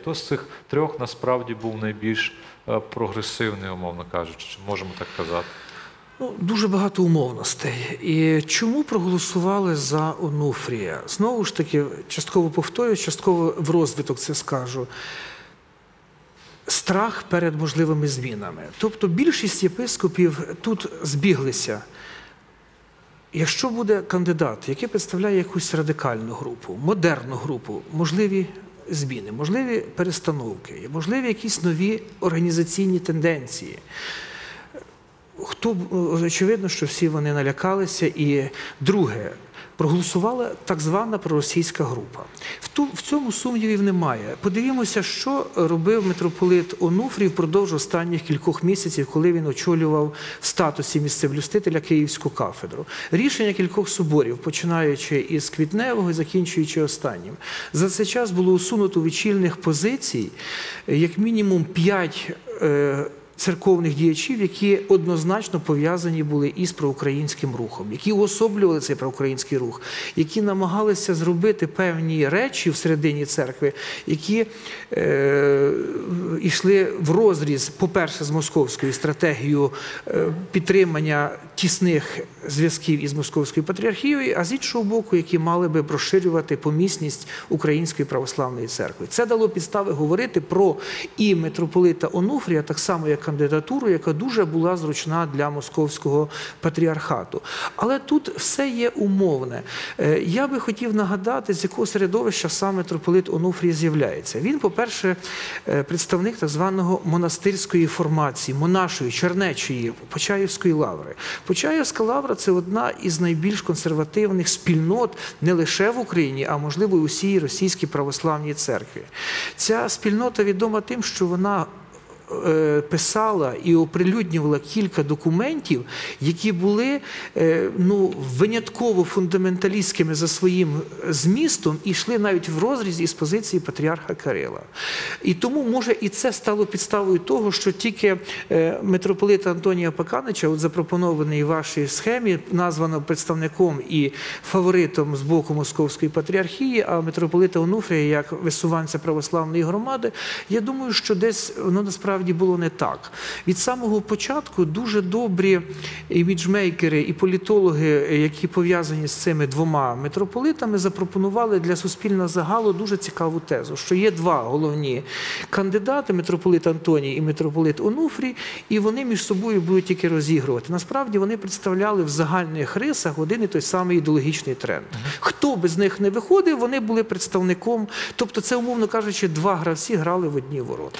Хто з цих трьох насправді був найбільш е, прогресивний, умовно кажучи, чи можемо так казати? Ну, дуже багато умовностей. І чому проголосували за Онуфрія? Знову ж таки, частково повторюю, частково в розвиток це скажу. Страх перед можливими змінами. Тобто більшість єпископів тут збіглися. Якщо буде кандидат, який представляє якусь радикальну групу, модерну групу, можливі зміни, можливі перестановки, можливі якісь нові організаційні тенденції. Хто очевидно, що всі вони налякалися. І друге, проголосувала так звана проросійська група. В, ту, в цьому сумнівів немає. Подивімося, що робив митрополит Онуфрій впродовж останніх кількох місяців, коли він очолював в статусі місцевлюстителя Київську кафедру. Рішення кількох соборів, починаючи із квітневого і закінчуючи останнім. За цей час було усунуто від чільних позицій як мінімум п'ять. Е, церковних діячів, які однозначно пов'язані були із проукраїнським рухом, які уособлювали цей проукраїнський рух, які намагалися зробити певні речі всередині церкви, які е, йшли в розріз, по-перше, з московською стратегією е, підтримання тісних зв'язків із московською патріархією, а з іншого боку, які мали би розширювати помісність Української православної церкви. Це дало підстави говорити про і митрополита Онуфрія, так само як кандидатуру, яка дуже була зручна для московського патріархату. Але тут все є умовне. Е, Я би хотів нагадати, з якого середовища сам митрополит Онуфрій з'являється. Він, по-перше, е, представник так званого монастирської формації, монашої, чернечої, Почаївської лаври. Почаївська лавра це одна із найбільш консервативних спільнот не лише в Україні, а можливо і у всій російській православній церкві. Ця спільнота відома тим, що вона писала і оприлюднювала кілька документів, які були е, ну, винятково фундаменталістськими за своїм змістом і йшли навіть в розрізі із позиції патріарха Кирила. І тому, може, і це стало підставою того, що тільки е, митрополита Антонія Паканича, от запропонований вашій схемі, названо представником і фаворитом з боку Московської патріархії, а митрополита Онуфрія як висуванця православної громади, я думаю, що десь воно насправді було не так. Від самого початку дуже добрі іміджмейкери і політологи, які пов'язані з цими двома митрополитами, запропонували для суспільного загалу дуже цікаву тезу, що є два головні кандидати: митрополит Антоній і митрополит Онуфрій, і вони між собою будуть тільки розігрувати. Насправді вони представляли в загальних рисах один і той самий ідеологічний тренд. Хто би з них не виходив, вони були представником. Тобто, це, умовно кажучи, два гравці грали в одні ворота.